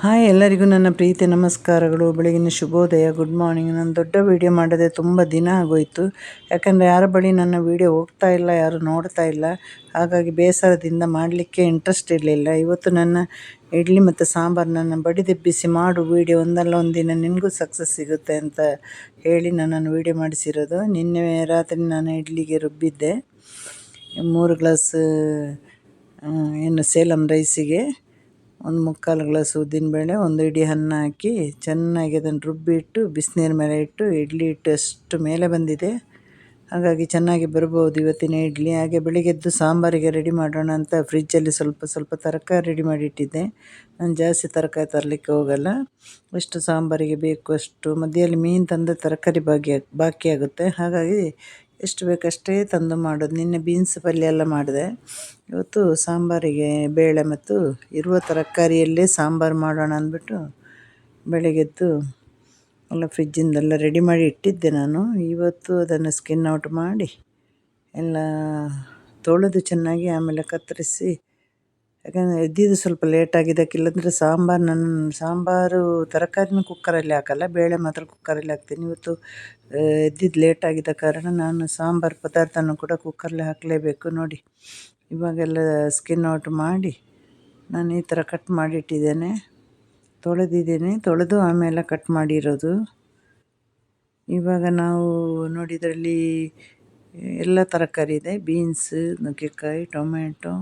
Hi, ಎಲ್ಲರಿಗೂ ನನ್ನ ಪ್ರೀತಿ, ನಮಸ್ಕಾರಗಳು. ಬೆಳಗಿನ ಶುಭೋದಯ. ಗುಡ್ ಮಾರ್ನಿಂಗ್ ನಾನು ದೊಡ್ಡ ವೀಡಿಯೋ ಮಾಡದೆ. ತುಂಬ ದಿನ ಆಗೋಯಿತು. ಯಾಕಂದರೆ ಯಾರ ಬಳಿ ನನ್ನ ವೀಡಿಯೋ ಹೋಗ್ತಾ ಇಲ್ಲ, ಯಾರು ನೋಡ್ತಾ ಇಲ್ಲ. ಹಾಗಾಗಿ ಬೇಸರದಿಂದ ಮಾಡಲಿಕ್ಕೆ ಇಂಟ್ರೆಸ್ಟ್ ಇರಲಿಲ್ಲ. ಇವತ್ತು ನನ್ನ ಇಡ್ಲಿ ಮತ್ತು ಸಾಂಬಾರು ನನ್ನ ಬಡಿದೆಬ್ಬಿಸಿ ಮಾಡು ವೀಡಿಯೋ ಒಂದಲ್ಲ ಒಂದಿನ ನಿನಗೂ ಸಕ್ಸಸ್ ಸಿಗುತ್ತೆ ಅಂತ ಹೇಳಿ ನನ್ನನ್ನು ವೀಡಿಯೋ ಮಾಡಿಸಿರೋದು. ನಿನ್ನೆ ರಾತ್ರಿ ನಾನು ಇಡ್ಲಿಗೆ ರುಬ್ಬಿದ್ದೆ. ಮೂರು ಗ್ಲಾಸ್ ಏನು, ಸೇಲಂ ರೈಸಿಗೆ ಒಂದು ಮುಕ್ಕಾಲು ಗ್ಲಾಸ್ ಉದ್ದಿನಬೇಳೆ ಒಂದು ಇಡಿ ಅನ್ನ ಹಾಕಿ ಚೆನ್ನಾಗಿ ಅದನ್ನು ರುಬ್ಬಿಟ್ಟು, ಬಿಸ್ನೀರು ಮೇಲೆ ಇಟ್ಟು, ಇಡ್ಲಿ ಹಿಟ್ಟು ಅಷ್ಟು ಮೇಲೆ ಬಂದಿದೆ. ಹಾಗಾಗಿ ಚೆನ್ನಾಗಿ ಬರ್ಬೋದು ಇವತ್ತಿನ ಇಡ್ಲಿ. ಹಾಗೆ ಬೆಳಿಗ್ಗೆದ್ದು ಸಾಂಬಾರಿಗೆ ರೆಡಿ ಮಾಡೋಣ ಅಂತ ಫ್ರಿಜ್ಜಲ್ಲಿ ಸ್ವಲ್ಪ ಸ್ವಲ್ಪ ತರಕಾರಿ ರೆಡಿ ಮಾಡಿ ಇಟ್ಟಿದ್ದೆ ನಾನು ಜಾಸ್ತಿ ತರಕಾರಿ ತರಲಿಕ್ಕೆ ಹೋಗಲ್ಲ. ಎಷ್ಟು ಸಾಂಬಾರಿಗೆ ಬೇಕು ಅಷ್ಟು. ಮಧ್ಯದಲ್ಲಿ ಮೀನು ತಂದರೆ ತರಕಾರಿ ಬಾಕಿ ಬಾಕಿ ಆಗುತ್ತೆ. ಹಾಗಾಗಿ ಎಷ್ಟು ಬೇಕಷ್ಟೇ ತಂದು ಮಾಡೋದು. ನಿನ್ನೆ ಬೀನ್ಸ್ ಪಲ್ಯ ಎಲ್ಲ ಮಾಡಿದೆ. ಇವತ್ತು ಸಾಂಬಾರಿಗೆ ಬೇಳೆ ಮತ್ತು ಇರುವ ತರಕಾರಿಯಲ್ಲೇ ಸಾಂಬಾರು ಮಾಡೋಣ ಅಂದ್ಬಿಟ್ಟು ಬೆಳಗ್ಗೆದ್ದು ಎಲ್ಲ ಫ್ರಿಜ್ಜಿಂದೆಲ್ಲ ರೆಡಿ ಮಾಡಿ ಇಟ್ಟಿದ್ದೆ ನಾನು. ಇವತ್ತು ಅದನ್ನು ಸ್ಕಿನ್ ಔಟ್ ಮಾಡಿ ಎಲ್ಲ ತೊಳೆದು ಚೆನ್ನಾಗಿ ಆಮೇಲೆ ಕತ್ತರಿಸಿ, ಯಾಕಂದರೆ ಎದ್ದಿದ್ದು ಸ್ವಲ್ಪ ಲೇಟ್ ಆಗಿದ್ದಕ್ಕೆ ಇಲ್ಲಂದರೆ ಸಾಂಬಾರು ನನ್ನ ಸಾಂಬಾರು ತರಕಾರಿನೂ ಕುಕ್ಕರಲ್ಲಿ ಹಾಕಲ್ಲ, ಬೇಳೆ ಮಾತ್ರ ಕುಕ್ಕರಲ್ಲಿ ಹಾಕ್ತೀನಿ. ಇವತ್ತು ಎದ್ದಿದ್ದು ಲೇಟ್ ಆಗಿದ್ದ ಕಾರಣ ನಾನು ಸಾಂಬಾರು ಪದಾರ್ಥನೂ ಕೂಡ ಕುಕ್ಕರಲ್ಲಿ ಹಾಕಲೇಬೇಕು ನೋಡಿ. ಇವಾಗೆಲ್ಲ ಸ್ಕಿನ್ ಔಟ್ ಮಾಡಿ ನಾನು ಈ ಥರ ಕಟ್ ಮಾಡಿಟ್ಟಿದ್ದೇನೆ ತೊಳೆದಿದ್ದೀನಿ. ತೊಳೆದು ಆಮೇಲೆ ಕಟ್ ಮಾಡಿರೋದು. ಇವಾಗ ನಾವು ನೋಡಿದ್ರಲ್ಲಿ ಎಲ್ಲ ತರಕಾರಿ ಇದೆ. ಬೀನ್ಸ್, ನುಗ್ಗೆಕಾಯಿ ಟೊಮೆಟೊ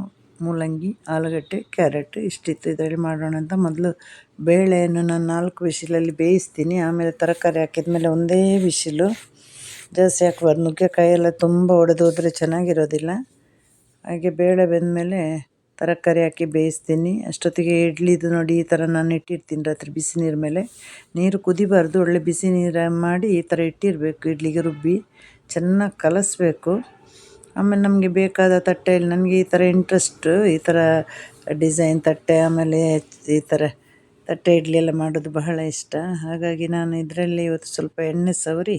ಮೂಲಂಗಿ, ಆಲೂಗಡ್ಡೆ, ಕ್ಯಾರೆಟ್ ಇಷ್ಟಿತ್ತು. ಇದರಲ್ಲಿ ಮಾಡೋಣ ಅಂತ ಮೊದಲು ಬೇಳೆಯನ್ನು ನಾನು ನಾಲ್ಕು ವಿಶಿಲಲ್ಲಿ ಬೇಯಿಸ್ತೀನಿ. ಆಮೇಲೆ ತರಕಾರಿ ಹಾಕಿದ ಮೇಲೆ ಒಂದೇ ವಿಶಿಲು ಜಾಸ್ತಿ ಹಾಕ್ಬಾರ್ದು. ನುಗ್ಗೆಕಾಯಿ ಎಲ್ಲ ತುಂಬ ಒಡೆದು ಹೋದರೆ ಚೆನ್ನಾಗಿರೋದಿಲ್ಲ. ಹಾಗೆ ಬೇಳೆ ಬೆಂದಮೇಲೆ ತರಕಾರಿ ಹಾಕಿ ಬೇಯಿಸ್ತೀನಿ. ಅಷ್ಟೊತ್ತಿಗೆ ಇಡ್ಲಿದು ನೋಡಿ ಈ ಥರ ನಾನು ಇಟ್ಟಿರ್ತೀನಿ ರಾತ್ರಿ ಬಿಸಿ ನೀರು ಮೇಲೆ. ನೀರು ಕುದಿಬಾರ್ದು, ಒಳ್ಳೆ ಬಿಸಿ ನೀರು ಮಾಡಿ ಈ ಥರ ಇಟ್ಟಿರಬೇಕು, ಇಡ್ಲಿಗೆ ರುಬ್ಬಿ. ಚೆನ್ನಾಗಿ ಕಲಸಬೇಕು. ಆಮೇಲೆ ನಮಗೆ ಬೇಕಾದ ತಟ್ಟೆಯಲ್ಲಿ ನನಗೆ ಈ ಥರ ಇಂಟ್ರೆಸ್ಟು ಈ ಥರ ಡಿಸೈನ್ ತಟ್ಟೆ, ಆಮೇಲೆ ಈ ಥರ ತಟ್ಟೆ ಇಡ್ಲಿ ಎಲ್ಲ ಮಾಡೋದು ಬಹಳ ಇಷ್ಟ. ಹಾಗಾಗಿ ನಾನು ಇದರಲ್ಲಿ ಇವತ್ತು ಸ್ವಲ್ಪ ಎಣ್ಣೆ ಸವರಿ,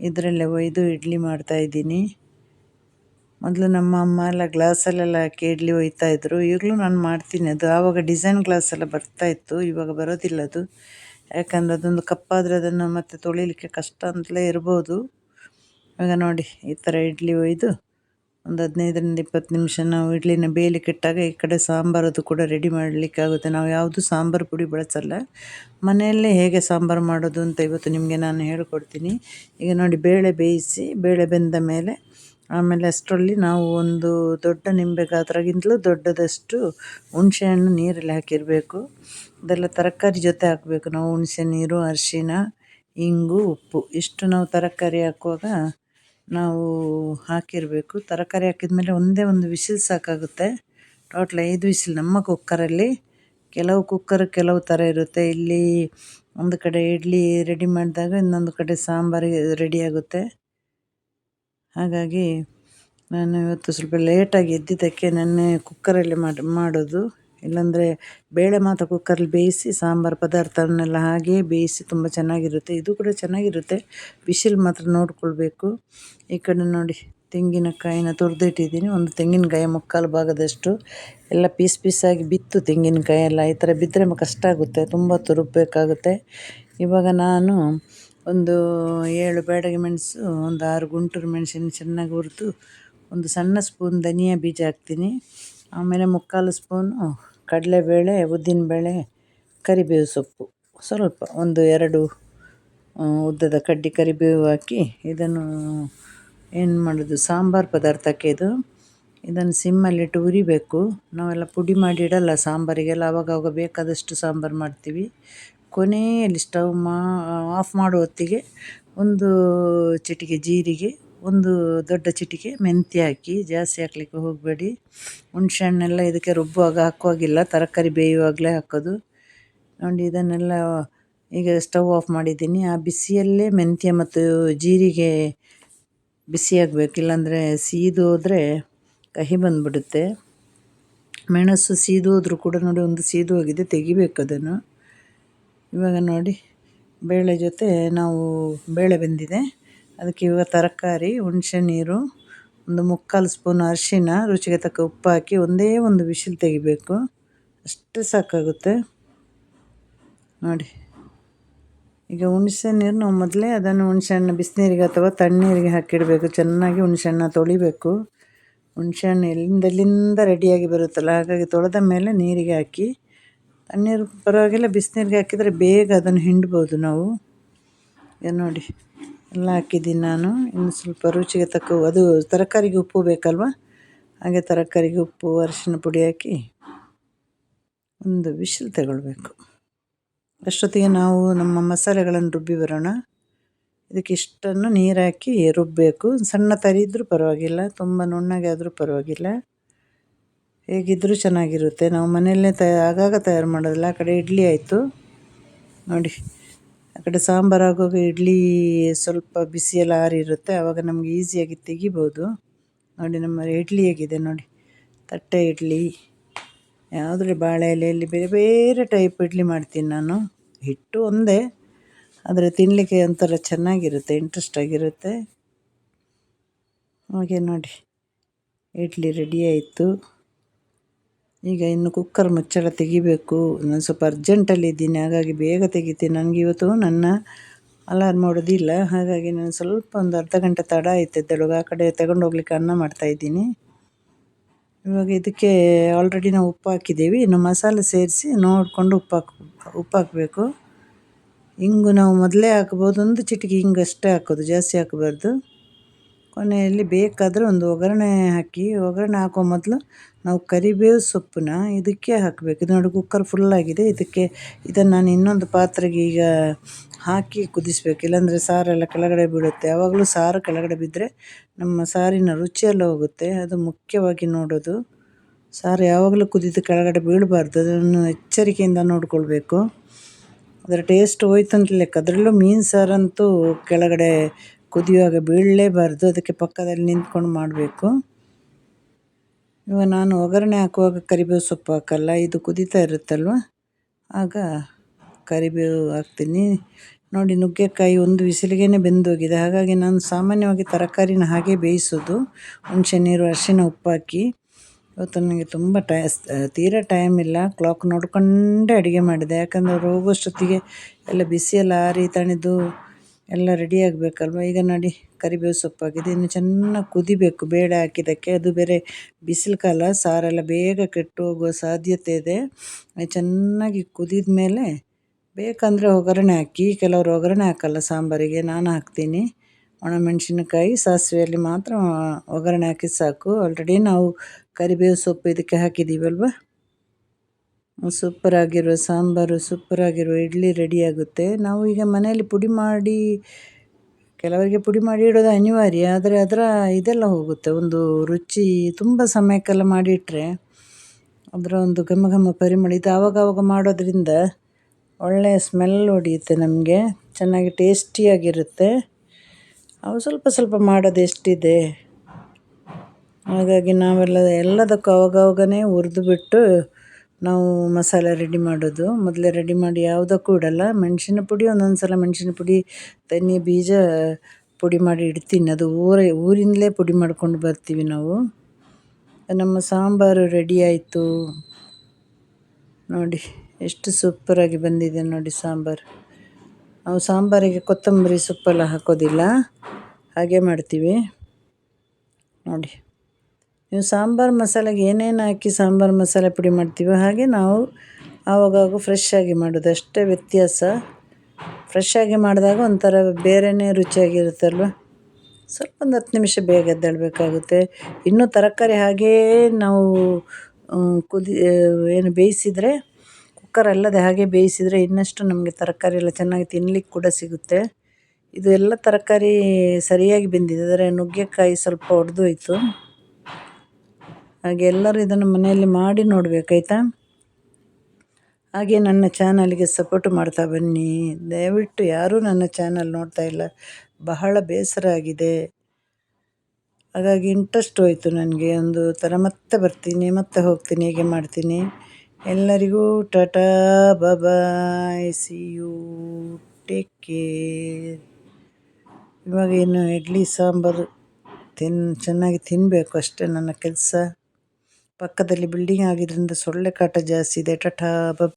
ಇದರಲ್ಲೇ ಒಯ್ದು ಇಡ್ಲಿ ಮಾಡ್ತಾಯಿದ್ದೀನಿ ಮೊದಲು ನಮ್ಮ ಅಮ್ಮ ಎಲ್ಲ ಗ್ಲಾಸಲ್ಲೆಲ್ಲ ಹಾಕಿ ಇಡ್ಲಿ ಒಯ್ತಾಯಿದ್ರು ಈಗಲೂ ನಾನು ಮಾಡ್ತೀನಿ. ಅದು ಆವಾಗ ಡಿಸೈನ್ ಗ್ಲಾಸ್ ಎಲ್ಲ ಬರ್ತಾಯಿತ್ತು ಇವಾಗ ಬರೋದಿಲ್ಲ ಅದು. ಯಾಕಂದರೆ ಅದೊಂದು ಕಪ್ಪಾದರೆ ಅದನ್ನು ಮತ್ತೆ ತೊಳಿಲಿಕ್ಕೆ ಕಷ್ಟ ಅಂತಲೇ ಇರ್ಬೋದು. ಇವಾಗ ನೋಡಿ, ಈ ಥರ ಇಡ್ಲಿ ಒಯ್ದು ಒಂದು ಹದಿನೈದರಿಂದ ಇಪ್ಪತ್ತು ನಿಮಿಷ ನಾವು ಇಡ್ಲಿನ ಬೇಯಲಿಕ್ಕೆ ಇಟ್ಟಾಗ ಈ ಕಡೆ ಸಾಂಬಾರದು ಕೂಡ ರೆಡಿ ಮಾಡಲಿಕ್ಕಾಗುತ್ತೆ. ನಾವು ಯಾವುದು ಸಾಂಬಾರು ಪುಡಿ ಬಳಸಲ್ಲ. ಮನೆಯಲ್ಲೇ ಹೇಗೆ ಸಾಂಬಾರು ಮಾಡೋದು ಅಂತ ಇವತ್ತು ನಿಮಗೆ ನಾನು ಹೇಳಿಕೊಡ್ತೀನಿ. ಈಗ ನೋಡಿ, ಬೇಳೆ ಬೇಯಿಸಿ, ಬೇಳೆ ಬೆಂದ ಮೇಲೆ ಆಮೇಲೆ ಅಷ್ಟರಲ್ಲಿ ನಾವು ಒಂದು ದೊಡ್ಡ ನಿಂಬೆ ಗಾತ್ರಗಿಂತಲೂ ದೊಡ್ಡದಷ್ಟು ಹುಣಸೆಹಣ್ಣು ನೀರಲ್ಲಿ ಹಾಕಿರಬೇಕು. ಅದೆಲ್ಲ ತರಕಾರಿ ಜೊತೆ ಹಾಕಬೇಕು. ನಾವು ಹುಣಸೆ ನೀರು, ಅರಿಶಿನ, ಇಂಗು, ಉಪ್ಪು ಇಷ್ಟು ನಾವು ತರಕಾರಿ ಹಾಕುವಾಗ ನಾವು ಹಾಕಿರಬೇಕು. ತರಕಾರಿ ಹಾಕಿದ ಮೇಲೆ ಒಂದೇ ಒಂದು ವಿಸಿಲ್ ಸಾಕಾಗುತ್ತೆ. ಟೋಟಲ್ ಐದು ವಿಸಿಲ್ ನಮ್ಮ ಕುಕ್ಕರಲ್ಲಿ. ಕೆಲವು ಕುಕ್ಕರ್ ಕೆಲವು ಥರ ಇರುತ್ತೆ. ಇಲ್ಲಿ ಒಂದು ಕಡೆ ಇಡ್ಲಿ ರೆಡಿ ಮಾಡಿದಾಗ ಇನ್ನೊಂದು ಕಡೆ ಸಾಂಬಾರಿಗೆ ರೆಡಿ ಆಗುತ್ತೆ. ಹಾಗಾಗಿ ನಾನು ಇವತ್ತು ಸ್ವಲ್ಪ ಲೇಟಾಗಿ ಎದ್ದಿದ್ದಕ್ಕೆ ನೆನ್ನೆ ಕುಕ್ಕರಲ್ಲಿ ಮಾಡಿ, ಮಾಡೋದು. ಇಲ್ಲಾಂದರೆ ಬೇಳೆ ಮಾತ್ರ ಕುಕ್ಕರಲ್ಲಿ ಬೇಯಿಸಿ ಸಾಂಬಾರು ಪದಾರ್ಥವನ್ನೆಲ್ಲ ಹಾಗೆ ಬೇಯಿಸಿ ತುಂಬ ಚೆನ್ನಾಗಿರುತ್ತೆ. ಇದು ಕೂಡ ಚೆನ್ನಾಗಿರುತ್ತೆ. ಬಿಸಿಲು ಮಾತ್ರ ನೋಡಿಕೊಳ್ಬೇಕು. ಈ ಕಡೆ ನೋಡಿ ತೆಂಗಿನಕಾಯಿನ ತುರಿದಿಟ್ಟಿದ್ದೀನಿ. ಒಂದು ತೆಂಗಿನಕಾಯಿ ಮುಕ್ಕಾಲು ಭಾಗದಷ್ಟು. ಎಲ್ಲ ಪೀಸ್ ಪೀಸಾಗಿ ಬಿತ್ತು ತೆಂಗಿನಕಾಯಿ ಎಲ್ಲ. ಈ ಥರ ಬಿದ್ದರೆ ಕಷ್ಟ ಆಗುತ್ತೆ. ತುಂಬ ತುರುಬಬೇಕಾಗುತ್ತೆ ಇವಾಗ ನಾನು ಒಂದು ಏಳು ಬ್ಯಾಡಗಿ ಮೆಣಸು, ಒಂದು ಆರು ಗುಂಟೂರು ಮೆಣಸಿನ ಚೆನ್ನಾಗಿ ಹುರಿದು, ಒಂದು ಸಣ್ಣ ಸ್ಪೂನ್ ಧನಿಯಾ ಬೀಜ ಹಾಕ್ತೀನಿ. ಆಮೇಲೆ ಮುಕ್ಕಾಲು ಸ್ಪೂನು ಕಡಲೆಬೇಳೆ, ಉದ್ದಿನಬೇಳೆ, ಕರಿಬೇವು ಸೊಪ್ಪು. ಸ್ವಲ್ಪ ಒಂದು ಎರಡು ಉದ್ದದ ಕಡ್ಡಿ ಕರಿಬೇವು ಹಾಕಿ ಇದನ್ನು ಏನು ಮಾಡೋದು, ಸಾಂಬಾರು ಪದಾರ್ಥಕ್ಕೆ ಇದು. ಇದನ್ನು ಸಿಮ್ಮಲ್ಲಿಟ್ಟು ಉರಿಬೇಕು ನಾವೆಲ್ಲ ಪುಡಿ ಮಾಡಿ ಇಡಲ್ಲ ಸಾಂಬಾರಿಗೆಲ್ಲ, ಅವಾಗವಾಗ ಬೇಕಾದಷ್ಟು ಸಾಂಬಾರು ಮಾಡ್ತೀವಿ. ಕೊನೆಯಲ್ಲಿ ಸ್ಟವ್ ಮಾ, ಆಫ್ ಮಾಡೋ ಹೊತ್ತಿಗೆ ಒಂದು ಚಿಟಿಕೆ ಜೀರಿಗೆ, ಒಂದು ದೊಡ್ಡ ಚಿಟಿಕೆ ಮೆಂತ್ಯ ಹಾಕಿ ಜಾಸ್ತಿ ಹಾಕ್ಲಿಕ್ಕೆ ಹೋಗಬೇಡಿ. ಹುಣ್ಸೆ ಹಣ್ಣೆಲ್ಲ ಇದಕ್ಕೆ ರುಬ್ಬುವಾಗ ಹಾಕುವಾಗಿಲ್ಲ, ತರಕಾರಿ ಬೇಯುವಾಗಲೇ ಹಾಕೋದು. ನೋಡಿ, ಇದನ್ನೆಲ್ಲ ಈಗ ಸ್ಟವ್ ಆಫ್ ಮಾಡಿದ್ದೀನಿ. ಆ ಬಿಸಿಯಲ್ಲೇ ಮೆಂತ್ಯ ಮತ್ತು ಜೀರಿಗೆ ಬಿಸಿ ಆಗಬೇಕು ಇಲ್ಲಾಂದರೆ ಸೀದು ಹೋದರೆ ಕಹಿ ಬಂದುಬಿಡುತ್ತೆ. ಮೆಣಸು ಸೀದು ಹೋದರೂ ಕೂಡ ನೋಡಿ, ಒಂದು ಸೀದು ಹೋಗಿದೆ ತೆಗಿಬೇಕು ಅದನ್ನು. ಇವಾಗ ನೋಡಿ, ಬೇಳೆ ಜೊತೆ ನಾವು ಬೇಳೆ ಬೆಂದಿದೆ. ಅದಕ್ಕೆ ಇವಾಗ ತರಕಾರಿ, ಹುಣಸೆ ನೀರು, ಒಂದು ಮುಕ್ಕಾಲು ಸ್ಪೂನ್ ಅರಿಶಿನ, ರುಚಿಗೆ ತಕ್ಕ ಉಪ್ಪು ಹಾಕಿ ಒಂದೇ ಒಂದು ವಿಶಿಲ್ ತೆಗಿಬೇಕು. ಅಷ್ಟು ಸಾಕಾಗುತ್ತೆ. ನೋಡಿ, ಈಗ ಹುಣಸೆ ನೀರು ನಾವು ಮೊದಲೇ ಅದನ್ನು ಹುಣಸೆಹಣ್ಣು, ಬಿಸಿನೀರಿಗೆ ಅಥವಾ ತಣ್ಣೀರಿಗೆ ಹಾಕಿಡಬೇಕು. ಚೆನ್ನಾಗಿ ಹುಣಸೆಹಣ್ಣ ತೊಳಿಬೇಕು. ಹುಣಸೆಹಣ್ಣು ಎಲ್ಲಿಂದ ಎಲ್ಲಿಂದ ರೆಡಿಯಾಗಿ ಬರುತ್ತಲ್ಲ, ಹಾಗಾಗಿ ತೊಳೆದ ಮೇಲೆ ನೀರಿಗೆ ಹಾಕಿ ತಣ್ಣೀರು ಪರವಾಗಿಲ್ಲ, ಬಿಸಿನೀರಿಗೆ ಹಾಕಿದರೆ ಬೇಗ ಅದನ್ನು ಹಿಂಡ್ಬೋದು ನಾವು. ಏನು ನೋಡಿ, ಎಲ್ಲ ಹಾಕಿದ್ದೀನಿ ನಾನು. ಇನ್ನು ಸ್ವಲ್ಪ ರುಚಿಗೆ ತಕ್ಕ ಅದು ತರಕಾರಿಗೆ ಉಪ್ಪು ಬೇಕಲ್ವ? ಹಾಗೆ ತರಕಾರಿಗೆ ಉಪ್ಪು, ಅರಿಶಿನ ಪುಡಿ ಹಾಕಿ ಒಂದು ವಿಶಲ್ ತಗೊಳ್ಬೇಕು. ಅಷ್ಟೊತ್ತಿಗೆ ನಾವು ನಮ್ಮ ಮಸಾಲೆಗಳನ್ನು ರುಬ್ಬಿ ಬರೋಣ. ಇದಕ್ಕೆ ಇಷ್ಟನ್ನು ನೀರು ಹಾಕಿ ರುಬ್ಬಬೇಕು ಸಣ್ಣ ತರಿ ಇದ್ದರೂ ಪರವಾಗಿಲ್ಲ, ತುಂಬ ನುಣ್ಣಗೆ ಆದರೂ ಪರವಾಗಿಲ್ಲ. ಹೇಗಿದ್ದರೂ ಚೆನ್ನಾಗಿರುತ್ತೆ. ನಾವು ಮನೆಯಲ್ಲೇ ತಯಾ ಆಗಾಗ ತಯಾರು ಮಾಡೋದಿಲ್ಲ. ಆ ಕಡೆ ಇಡ್ಲಿ ಆಯಿತು. ನೋಡಿ, ಆ ಕಡೆ ಸಾಂಬಾರು ಆಗುವಾಗ ಇಡ್ಲಿ ಸ್ವಲ್ಪ ಬಿಸಿಯೆಲ್ಲ ಆರಿರುತ್ತೆ. ಆವಾಗ ನಮಗೆ ಈಸಿಯಾಗಿ ತೆಗಿಬೋದು. ನೋಡಿ, ನಮ್ಮ ಇಡ್ಲಿ ಹೇಗಿದೆ ನೋಡಿ. ತಟ್ಟೆ ಇಡ್ಲಿ, ಯಾವುದ್ರಲ್ಲಿ ಬಾಳೆ ಎಲೆಯಲ್ಲಿ ಬೇರೆ ಬೇರೆ ಟೈಪ್ ಇಡ್ಲಿ ಮಾಡ್ತೀನಿ ನಾನು. ಹಿಟ್ಟು ಒಂದೇ, ಆದರೆ ತಿನ್ನಲಿಕ್ಕೆ ಒಂಥರ ಚೆನ್ನಾಗಿರುತ್ತೆ, ಇಂಟ್ರೆಸ್ಟ್ ಆಗಿರುತ್ತೆ. ಹಾಗೆ ನೋಡಿ, ಇಡ್ಲಿ ರೆಡಿ ಆಯಿತು. ಈಗ ಇನ್ನು ಕುಕ್ಕರ್ ಮುಚ್ಚಳ ತೆಗಿಬೇಕು. ನಾನು ಸ್ವಲ್ಪ ಅರ್ಜೆಂಟಲ್ಲಿ ಇದ್ದೀನಿ. ಹಾಗಾಗಿ ಬೇಗ ತೆಗಿತೀನಿ. ನನಗೆ ಇವತ್ತು ನನ್ನ ಅಲಾರ್ಮ್ ಮಾಡೋದಿಲ್ಲ ಹಾಗಾಗಿ ನಾನು ಸ್ವಲ್ಪ ಒಂದು ಅರ್ಧ ಗಂಟೆ ತಡ ಆಯ್ತು ಎದ್ದಳುಗ ಆ ಕಡೆ ತಗೊಂಡು ಹೋಗ್ಲಿಕ್ಕೆ ಅನ್ನ ಮಾಡ್ತಾಯಿದ್ದೀನಿ ಇವಾಗ ಇದಕ್ಕೆ ಆಲ್ರೆಡಿ ನಾವು ಉಪ್ಪು ಹಾಕಿದ್ದೀವಿ. ಇನ್ನು ಮಸಾಲೆ ಸೇರಿಸಿ ನೋಡಿಕೊಂಡು ಉಪ್ಪು ಹಾಕ್, ಉಪ್ಪು ಹಾಕಬೇಕು. ಹಿಂಗು ನಾವು ಮೊದಲೇ ಹಾಕ್ಬೋದು. ಒಂದು ಚಿಟಿಕೆ ಹಿಂಗೆ ಅಷ್ಟೇ ಹಾಕೋದು. ಜಾಸ್ತಿ ಹಾಕಬಾರ್ದು. ಕೊನೆಯಲ್ಲಿ ಬೇಕಾದರೆ ಒಂದು ಒಗ್ಗರಣೆ ಹಾಕಿ, ಒಗ್ಗರಣೆ ಹಾಕೋ ಮೊದಲು ನಾವು ಕರಿಬೇವು ಸೊಪ್ಪನ್ನ ಇದಕ್ಕೆ ಹಾಕಬೇಕು. ಇದು ನೋಡಿ ಕುಕ್ಕರ್ ಫುಲ್ಲಾಗಿದೆ ಇದಕ್ಕೆ ಇದನ್ನು ನಾನು ಇನ್ನೊಂದು ಪಾತ್ರೆಗೆ ಈಗ ಹಾಕಿ ಕುದಿಸ್ಬೇಕು. ಇಲ್ಲಾಂದರೆ ಸಾರೆಲ್ಲ ಕೆಳಗಡೆ ಬೀಳುತ್ತೆ. ಯಾವಾಗಲೂ ಸಾರು ಕೆಳಗಡೆ ಬಿದ್ದರೆ ನಮ್ಮ ಸಾರಿನ ರುಚಿಯೆಲ್ಲ ಹೋಗುತ್ತೆ. ಅದು ಮುಖ್ಯವಾಗಿ ನೋಡೋದು. ಸಾರು ಯಾವಾಗಲೂ ಕುದಿದು ಕೆಳಗಡೆ ಬೀಳಬಾರ್ದು. ಅದನ್ನು ಎಚ್ಚರಿಕೆಯಿಂದ ನೋಡಿಕೊಳ್ಬೇಕು. ಅದರ ಟೇಸ್ಟ್ ಹೋಯ್ತು ಅಂತ ಲೆಕ್ಕ. ಅದರಲ್ಲೂ ಮೀನು ಸಾರಂತೂ ಕೆಳಗಡೆ ಕುದಿಯುವಾಗ ಬೀಳಲೇಬಾರ್ದು ಅದಕ್ಕೆ ಪಕ್ಕದಲ್ಲಿ ನಿಂತ್ಕೊಂಡು ಮಾಡಬೇಕು. ಇವಾಗ ನಾನು ಒಗ್ಗರಣೆ ಹಾಕುವಾಗ ಕರಿಬೇವು ಸೊಪ್ಪು ಹಾಕಲ್ಲ, ಇದು ಕುದೀತಾ ಇರುತ್ತಲ್ವ? ಆಗ ಕರಿಬೇವು ಹಾಕ್ತೀನಿ. ನೋಡಿ, ನುಗ್ಗೆಕಾಯಿ ಒಂದು ವಿಸಿಲಿಗೆ ಬೆಂದೋಗಿದೆ. ಹಾಗಾಗಿ ನಾನು ಸಾಮಾನ್ಯವಾಗಿ ತರಕಾರಿನ ಹಾಗೆ ಬೇಯಿಸೋದು. ಹುಣಸೆ ನೀರು, ಅರಿಶಿನ ಉಪ್ಪಾಕಿ ಇವತ್ತು ನನಗೆ ತುಂಬ ಟೈ, ತೀರಾ ಟೈಮ್ ಇಲ್ಲ. ಕ್ಲಾಕ್ ನೋಡಿಕೊಂಡೇ ಅಡುಗೆ ಮಾಡಿದೆ. ಯಾಕಂದರೆ ಹೋಗೋಷ್ಟೊತ್ತಿಗೆ ಎಲ್ಲ ಬಿಸಿಯೆಲ್ಲ ಆರಿ ತಣಿದು ಎಲ್ಲ ರೆಡಿ ಆಗಬೇಕಲ್ವ? ಈಗ ನೋಡಿ, ಕರಿಬೇವು ಸೊಪ್ಪಾಗಿದೆ. ಇನ್ನು ಚೆನ್ನಾಗಿ ಕುದಿಬೇಕು ಬೇಳೆ ಹಾಕಿದ್ದಕ್ಕೆ. ಅದು ಬೇರೆ ಬಿಸಿಲು ಕಾಲ, ಸಾರೆಲ್ಲ ಬೇಗ ಕೆಟ್ಟು ಹೋಗುವ ಸಾಧ್ಯತೆ ಇದೆ. ಚೆನ್ನಾಗಿ ಕುದಿದ ಮೇಲೆ ಬೇಕಂದರೆ ಒಗ್ಗರಣೆ ಹಾಕಿ. ಕೆಲವರು ಒಗ್ಗರಣೆ ಹಾಕಲ್ಲ ಸಾಂಬಾರಿಗೆ, ನಾನು ಹಾಕ್ತೀನಿ. ಒಣಮೆಣಸಿನಕಾಯಿ ಸಾಸಿವೆಯಲ್ಲಿ ಮಾತ್ರ ಒಗ್ಗರಣೆ ಹಾಕಿ ಸಾಕು. ಆಲ್ರೆಡಿ ನಾವು ಕರಿಬೇವು ಸೊಪ್ಪು ಇದಕ್ಕೆ ಹಾಕಿದ್ದೀವಲ್ವ ಸೂಪರಾಗಿರುವ ಸಾಂಬಾರು ಸೂಪರಾಗಿರೋ ಇಡ್ಲಿ ರೆಡಿಯಾಗುತ್ತೆ ನಾವು ಈಗ ಮನೆಯಲ್ಲಿ ಪುಡಿ ಮಾಡಿ, ಕೆಲವರಿಗೆ ಪುಡಿ ಮಾಡಿ ಇಡೋದು ಅನಿವಾರ್ಯ, ಆದರೆ ಅದರ ಇದೆಲ್ಲ ಹೋಗುತ್ತೆ. ಒಂದು ರುಚಿ ತುಂಬ ಸಮಯಕ್ಕೆಲ್ಲ ಮಾಡಿಟ್ಟರೆ ಅದರ ಒಂದು ಘಮ ಘಮ ಪರಿಮಳ ಇದು ಆವಾಗವಾಗ ಆವಾಗ ಮಾಡೋದ್ರಿಂದ ಒಳ್ಳೆಯ ಸ್ಮೆಲ್ ಹೊಡಿಯುತ್ತೆ ನಮಗೆ, ಚೆನ್ನಾಗಿ ಟೇಸ್ಟಿಯಾಗಿರುತ್ತೆ ಅವು ಸ್ವಲ್ಪ ಸ್ವಲ್ಪ ಮಾಡೋದು ಎಷ್ಟಿದೆ. ಹಾಗಾಗಿ ನಾವೆಲ್ಲ ಎಲ್ಲದಕ್ಕೂ ಅವಾಗವಾಗನೇ ಹುರಿದು ಬಿಟ್ಟು ನಾವು ಮಸಾಲೆ ರೆಡಿ ಮಾಡೋದು. ಮೊದಲೇ ರೆಡಿ ಮಾಡಿ ಯಾವುದಕ್ಕೂ ಇಡಲ್ಲ. ಮೆಣಸಿನ ಪುಡಿ ಒಂದೊಂದು ಸಲ ಮೆಣಸಿನ ಪುಡಿ ತನಿ ಬೀಜ ಪುಡಿ ಮಾಡಿ ಇಡ್ತೀನಿ. ಅದು ಊರೇ, ಊರಿಂದಲೇ ಪುಡಿ ಮಾಡ್ಕೊಂಡು ಬರ್ತೀವಿ ನಾವು. ನಮ್ಮ ಸಾಂಬಾರು ರೆಡಿ ಆಯಿತು. ನೋಡಿ, ಎಷ್ಟು ಸೂಪರಾಗಿ ಬಂದಿದೆ ನೋಡಿ ಸಾಂಬಾರು. ನಾವು ಸಾಂಬಾರಿಗೆ ಕೊತ್ತಂಬರಿ ಸೊಪ್ಪೆಲ್ಲ ಹಾಕೋದಿಲ್ಲ. ಹಾಗೆ ಮಾಡ್ತೀವಿ. ನೋಡಿ. ನೀವು ಸಾಂಬಾರು ಮಸಾಲೆಗೆ ಏನೇನು ಹಾಕಿ ಸಾಂಬಾರು ಮಸಾಲೆ ಪುಡಿ ಮಾಡ್ತೀವೋ ಹಾಗೆ ನಾವು ಆವಾಗಾವಾಗ ಫ್ರೆಶ್ ಆಗಿ ಮಾಡೋದು. ಅಷ್ಟೇ ವ್ಯತ್ಯಾಸ. ಫ್ರೆಶ್ ಆಗಿ ಮಾಡಿದಾಗ ಒಂಥರ ಬೇರೆಯೇ ರುಚಿಯಾಗಿರುತ್ತಲ್ವ? ಸ್ವಲ್ಪ ಒಂದು ಹತ್ತು ನಿಮಿಷ ಬೇಗ ಎದ್ದೇಳಬೇಕಾಗುತ್ತೆ. ಇನ್ನೂ ತರಕಾರಿ ಹಾಗೇ ನಾವು ಕುದಿ, ಏನು ಬೇಯಿಸಿದರೆ ಕುಕ್ಕರ್ ಅಲ್ಲದೆ ಹಾಗೆ ಬೇಯಿಸಿದರೆ ಇನ್ನಷ್ಟು ನಮಗೆ ತರಕಾರಿ ಎಲ್ಲ ಚೆನ್ನಾಗಿ ತಿನ್ನಲಿಕ್ಕೆ ಕೂಡ ಸಿಗುತ್ತೆ. ಇದು ಎಲ್ಲ ತರಕಾರಿ ಸರಿಯಾಗಿ ಬೆಂದಿದೆ. ಆದರೆ ನುಗ್ಗೆಕಾಯಿ ಸ್ವಲ್ಪ ಒಡೆದೋಯ್ತು ಹಾಗೆ ಎಲ್ಲರೂ ಇದನ್ನು ಮನೆಯಲ್ಲಿ ಮಾಡಿ ನೋಡಬೇಕಾಯ್ತಾ? ಹಾಗೆ ನನ್ನ ಚಾನಲ್ಗೆ ಸಪೋರ್ಟ್ ಮಾಡ್ತಾ ಬನ್ನಿ. ದಯವಿಟ್ಟು ಯಾರೂ ನನ್ನ ಚಾನಲ್ ನೋಡ್ತಾ ಇಲ್ಲ. ಬಹಳ ಬೇಸರ ಆಗಿದೆ. ಹಾಗಾಗಿ ಇಂಟ್ರೆಸ್ಟ್ ಹೋಯಿತು ನನಗೆ. ಒಂದು ಥರ ಮತ್ತೆ ಬರ್ತೀನಿ, ಮತ್ತೆ ಹೋಗ್ತೀನಿ, ಹೀಗೆ ಮಾಡ್ತೀನಿ. ಎಲ್ಲರಿಗೂ tata bye bye see you, take care. ಇವಾಗ ಇನ್ನು ಇಡ್ಲಿ, ಸಾಂಬಾರು ತಿನ್, ಚೆನ್ನಾಗಿ ತಿನ್ನಬೇಕು ಅಷ್ಟೇ ನನ್ನ ಕೆಲಸ. ಪಕ್ಕದಲ್ಲಿ ಬಿಲ್ಡಿಂಗ್ ಆಗಿದ್ರಿಂದ ಸೊಳ್ಳೆ ಕಾಟ ಜಾಸ್ತಿ ಇದೆ. ಟಾಟಾ